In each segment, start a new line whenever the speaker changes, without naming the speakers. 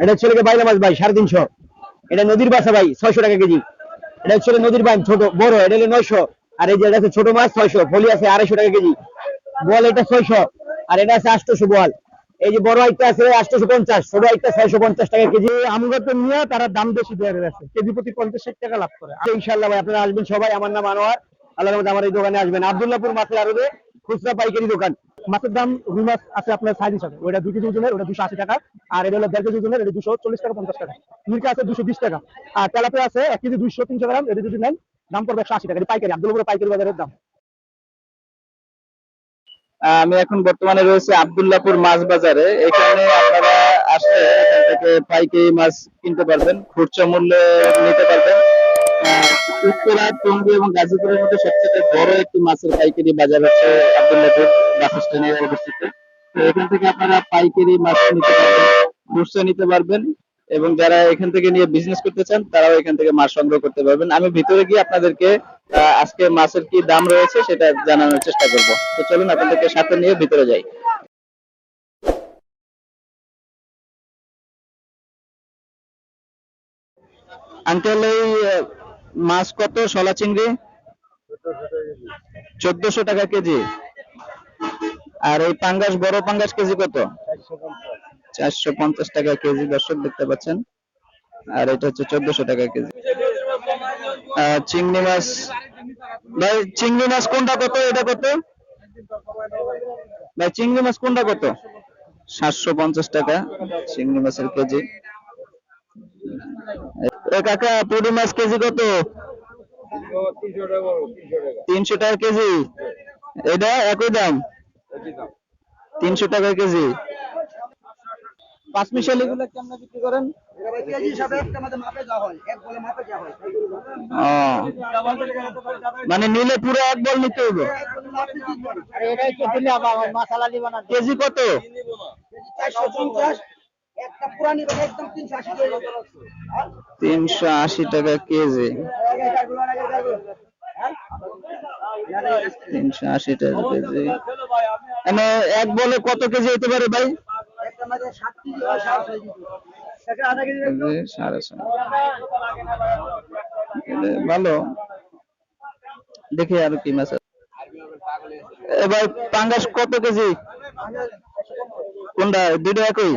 এটা হচ্ছে লেগে বাইলা মাছ ভাই সাড়ে তিনশো। এটা নদীর বাসা ভাই ছয়শো টাকা কেজি। এটা হচ্ছে নদীর বাইম ছোট বড় এটা হলো নয়শো। আর এই যে এটা আছে ছোট মাছ ছয়শো। ফলি আছে আড়াইশো টাকা কেজি। বল এটা ছয়শো। আর এটা আছে আটশোশো বল। এই যে বড় আইটা আছে আটশোশো পঞ্চাশ ছোট আইটা ছয়শো পঞ্চাশ টাকা কেজি। আমগত নিয়ে তারা দাম বেশি দেওয়া গেছে। কেজি প্রতি পঞ্চাশ ষাট টাকা লাভ করে। আর ইনশাল্লাহ ভাই আপনারা আসবেন সবাই। আমার নাম আনোয়ার। আল্লাহর মধ্যে আমার এই দোকানে আসবেন। আব্দুল্লাহপুর মাছের আরবে খুচরা পাইকারি দোকান। মাছের দাম রুই মাছ আছে আপনার সাইজ হিসাবে ওটা দুই কেজি ওজনের ওটা দুশো আশি টাকা, আর এটা হলো দেড় কেজি ওজনের এটা দুশো চল্লিশ টাকা, পঞ্চাশ টাকা। মির্কা আছে দুশো বিশ টাকা, আর তেলাপে আছে এক কেজি দুইশো তিনশো গ্রাম, এটা যদি নেন, দাম পড়বে একশো আশি টাকা। পাইকারি আব্দুল্লাপুর পাইকারি বাজারের দাম।
আমি এখন বর্তমানে রয়েছে আব্দুল্লাহপুর মাছ বাজারে। এখানে আপনারা আসলে থেকে পাইকারি মাছ কিনতে পারবেন, খুচরা মূল্যে নিতে পারবেন। উত্তরা, টঙ্গী এবং গাজীপুরের মধ্যে সবচেয়ে বড় একটি মাছের পাইকারি বাজার হচ্ছে আব্দুল্লাহপুর। এখান থেকে আপনারা পাইকারি মাছ নিতে পারবেন নিতে পারবেন এবং যারা এখান থেকে নিয়ে বিজনেস করতে চান, তারাও এখান থেকে মাছ সংগ্রহ করতে পারবেন। আমি ভিতরে গিয়ে আপনাদেরকে আজকে মাছের কি দাম রয়েছে সেটা জানানোর চেষ্টা করব। তো চলুন আপনাদেরকে সাথে নিয়ে ভিতরে যাই। আঙ্কেল, এই মাছ কত? শলা চিংড়ি? চোদ্দশো টাকা কেজি। আর এই পাঙ্গাস, বড় পাঙ্গাস কেজি কত? চারশো পঞ্চাশ টাকা কেজি, দর্শক দেখতে পাচ্ছেন। আর এটা হচ্ছে চোদ্দশো টাকা কেজি। চিংড়ি মাছ, ভাই, চিংড়ি মাছ কোনটা কত? এটা কত? ভাই, চিংড়ি মাছ কোনটা কত? সাতশো পঞ্চাশ টাকা চিংড়ি মাছের কেজি। কাকা পুরি মাছ কেজি কত? তিনশো টাকা কেজি। এটা একই দাম? তিনশো টাকা কেজি। পাঁচ মিশাল এগুলো কেমন বিক্রি করেন? মানে নিলে পুরো এক বল নিতে হবে কেজি কত? তিনশো আশি টাকা কেজি। তিনশো আশি টাকা কেজি। মানে এক বলে কত কেজি হতে পারে ভাই? সাড়ে ভালো। দেখি আর কি মাছ এবার পাঙ্গাস কত কেজি? কোনটা? দুইটা একই?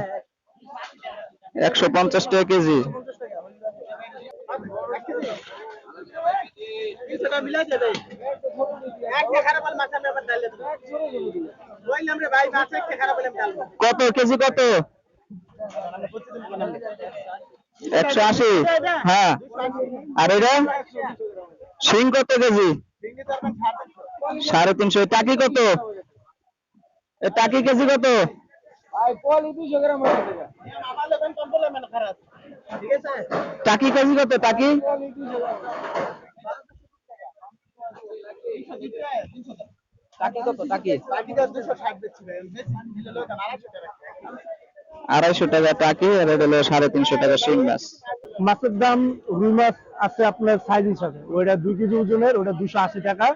একশো পঞ্চাশ টাকা কেজি। কত? কেজি কত? একশো আশি। হ্যাঁ। আর এটা? শিং কত কেজি? সাড়ে তিনশো। টাকি কত? টাকি কেজি কত? টাকি কেজি কত? টাকি? টাকি কত? টাকি আড়াইশো টাকা টাকি আর এটা হলো সাড়ে তিনশো টাকা শিং মাছ।
মাছের দাম রুই মাছ আছে আপনার সাইজ হিসাবে। ওইটা দুই কেজি ওজনের ওটা দুশো আশি টাকা।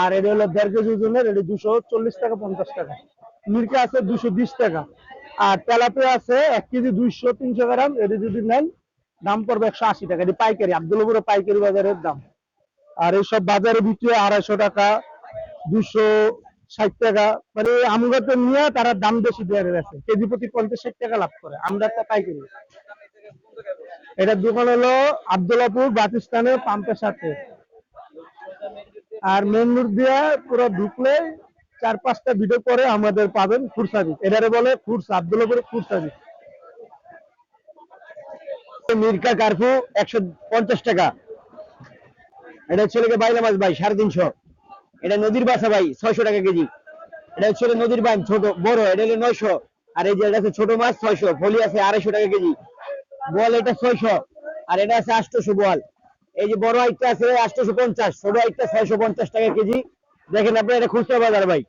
আর এটা হলো দেড় কেজি ওজনের এটা দুশো চল্লিশ টাকা পঞ্চাশ টাকা। মির্কা আছে দুশো বিশ টাকা। আর তেলাপিয়া আছে এক কেজি দুইশো তিনশো গ্রাম এটা যদি নেন দাম পড়বে একশো আশি টাকা। এটি পাইকারি আব্দুলপুরে পাইকারি বাজারের দাম। আর এইসব বাজারে বিক্রি হয় আড়াইশো টাকা দুশো ষাট টাকা। মানে আমগত নিয়ে তারা দাম বেশি দেওয়া গেছে কেজি প্রতি পঞ্চাশ ষাট টাকা লাভ করে। আমরা একটা পাইকারি। এটার দোকান হলো আব্দুল্লাপুর পাকিস্তানে পাম্পের সাথে। আর মেন রোড দিয়ে পুরো ঢুকলে চার পাঁচটা ভিডিও পরে আমাদের পাবেন ফুড সার্ভিস এটারে বলে ফুড আব্দুল্লাপুর ফুড সার্ভিস মির্কা কার্ফু একশো পঞ্চাশ টাকা। এটা ছেলেকে বাইলা মাছ ভাই, সাড়ে তিনশো। এটা নদীর বাসা ভাই, ছয়শো টাকা কেজি। এটা হচ্ছে নদীর বাইম ছোট, বড়, এটা হলো নয়শো। আর এই যে এটা ছোট মাছ, ছয়শো। ফলি আছে আড়াইশো টাকা কেজি। বল এটা ছয়শো। আর এটা আছে আটশোশো বল। এই যে বড় আইটটা আছে আটশোশো পঞ্চাশ, ছোট আইটটা ছয়শো পঞ্চাশ টাকা কেজি। দেখেন আপনার এটা খুচরা বাজার ভাই।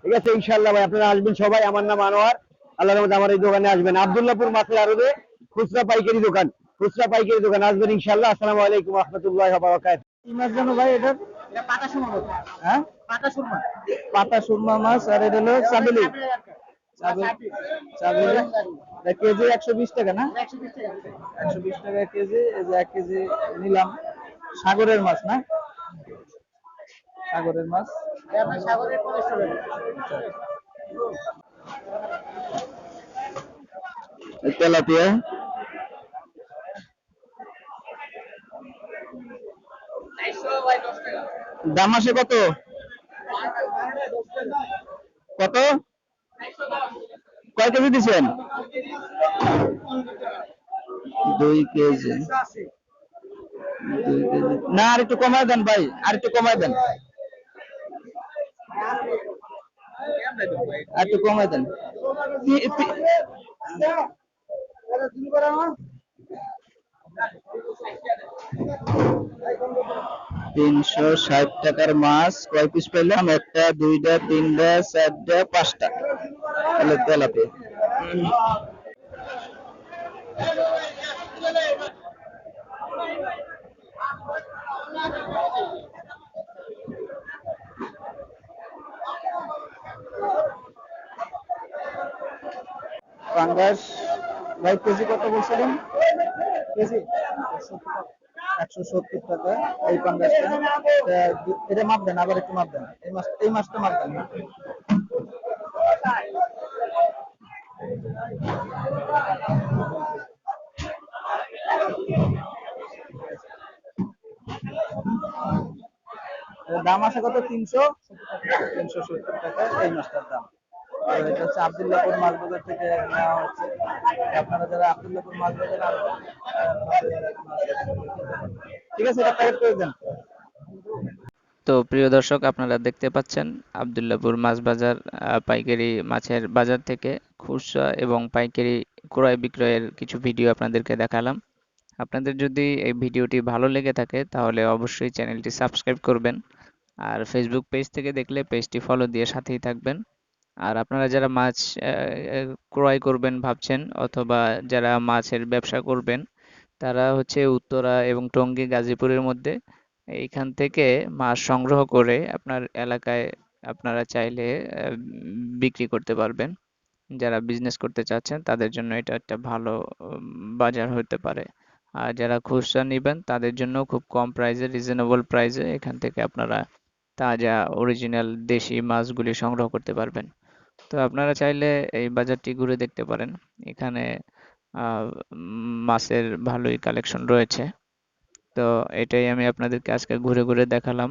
ঠিক আছে ইনশাল্লাহ ভাই, আপনারা আসবেন সবাই। আমার নাম আনোয়ার। আল্লাহর রহমতে আমার এই দোকানে আসবেন। আব্দুল্লাহপুর মাছের আরবে খুচরা পাইকারি দোকান। খুচরা পাইকারি দোকান। আসবেন ইনশাল্লাহ আসসালামু আলাইকুম রহমতুল্লাহ বারাকাত মাছ যেন ভাই এটা হ্যাঁ। পাতা সুরমা। মাছ আর এটা হলো চাবেলি।
এটা কেজি টাকা না? টাকা। কেজি এই যে এক কেজি নিলাম। সাগরের মাছ না? সাগরের মাছ। তেলাপিয়া। দাম আসে কত? কত? কয় কেজি দিচ্ছেন দুই কেজি। না আর একটু কমায় দেন ভাই আর একটু কমায় দেন। আর একটু কমায় দেন। তিনশো ষাট টাকার মাছ। কয় পিস পেলাম একটা, দুইটা, তিনটা, চারটা, পাঁচটা। তাহলে তেলাপি পাঙ্গাস কেজি কত বলছিলেন? কেজি? একশো সত্তর টাকা এই পাঙ্গাসটা এটা মাপ দেন, আবার একটু মাপ দেন। এই মাছ এই মাপ দেন। দাম আছে কত? তিনশো তিনশো সত্তর টাকা এই মাছটার দাম। এটা হচ্ছে আবদুল্লাপুর মাছ বাজার থেকে নেওয়া হচ্ছে। আপনারা যারা আবদুল্লাপুর মাছ ঠিক আছে, এটা প্যাকেট করে দেন।
তো প্রিয় দর্শক, আপনারা দেখতে পাচ্ছেন আবদুল্লাপুর মাছ বাজার পাইকারি মাছের বাজার থেকে খুচরা এবং পাইকারি ক্রয় বিক্রয়ের কিছু ভিডিও আপনাদেরকে দেখালাম। আপনাদের যদি এই ভিডিওটি ভালো লেগে থাকে, তাহলে অবশ্যই চ্যানেলটি সাবস্ক্রাইব করবেন। আর ফেসবুক পেজ থেকে দেখলে পেজটি ফলো দিয়ে সাথেই থাকবেন। আর আপনারা যারা মাছ ক্রয় করবেন ভাবছেন অথবা যারা মাছের ব্যবসা করবেন, তারা হচ্ছে উত্তরা এবং টঙ্গী, গাজীপুরের মধ্যে এইখান থেকে মাছ সংগ্রহ করে আপনার এলাকায় আপনারা চাইলে বিক্রি করতে পারবেন। যারা বিজনেস করতে চাচ্ছেন, তাদের জন্য এটা একটা ভালো বাজার হতে পারে। আর যারা খুচরা নেবেন, তাদের জন্য খুব কম প্রাইসে রিজনেবল প্রাইসে এখান থেকে আপনারা তাজা অরিজিনাল দেশি মাছগুলি সংগ্রহ করতে পারবেন। তো আপনারা চাইলে এই বাজারটি ঘুরে দেখতে পারেন। এখানে মাছের ভালোই কালেকশন রয়েছে। তো এটাই আমি আপনাদেরকে আজকে ঘুরে ঘুরে দেখালাম।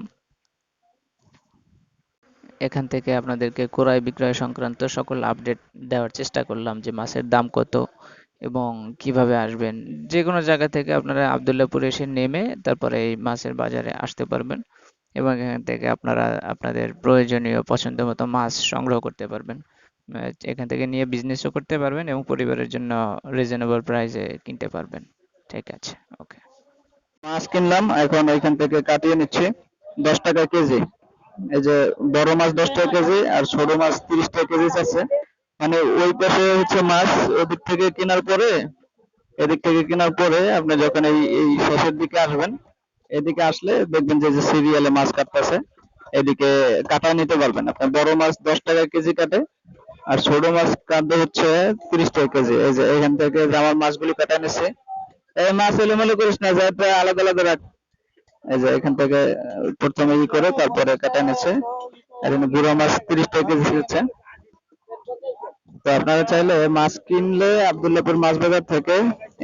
এখান থেকে আপনাদেরকে ক্রয় বিক্রয় সংক্রান্ত সকল আপডেট দেওয়ার চেষ্টা করলাম যে মাছের দাম কত এবং কীভাবে আসবেন। যে কোনো জায়গা থেকে আপনারা আবদুল্লাপুর এসে নেমে তারপরে এই মাছের বাজারে আসতে পারবেন। এবং এখান থেকে আপনারা আপনাদের প্রয়োজনীয় পছন্দ মতো মাছ সংগ্রহ করতে পারবেন। এখান থেকে নিয়ে বিজনেসও করতে পারবেন এবং পরিবারের জন্য রিজনেবল প্রাইসে কিনতে পারবেন। ঠিক আছে ওকে
মাছ কিনলাম, এখন ওইখান থেকে কাটিয়ে নিচ্ছি, দশ টাকা কেজি। এই যে বড় মাছ দশ টাকা কেজি আর ছোট মাছ তিরিশ টাকা কেজি আছে। মানে ওই পাশে হচ্ছে মাছ, ওদিক থেকে কেনার পরে, এদিক থেকে কেনার পরে আপনি যখন এই এই শেষের দিকে আসবেন এদিকে আসলে দেখবেন যে যে সিরিয়ালে মাছ কাটতেছে, এদিকে কাটা নিতে পারবেন। আপনি বড় মাছ দশ টাকা কেজি কাটে, আর ছোট মাছ কাটবে হচ্ছে তিরিশ টাকা কেজি। এই যে এখান থেকে যে আমার মাছগুলি কাটা নিচ্ছে এই মাছ এলোমেলো করিস না যাতে আলাদা আলাদা রাখ। এই যে এখান থেকে প্রথমে ই করে তারপরে কাটা নিচ্ছে এখানে গুঁড়ো মাছ তিরিশ টাকা কেজি হচ্ছে। তো আপনারা চাইলে মাছ কিনলে আবদুল্লাপুর মাছ বাজার থেকে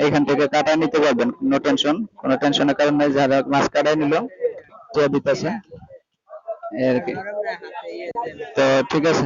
এখান থেকে কাটা নিতে পারবেন নো টেনশন কোনো টেনশনের কারণ নাই, যারা মাছ কাটাই নিল, তো দিতেছে। আর কি। তো ঠিক আছে।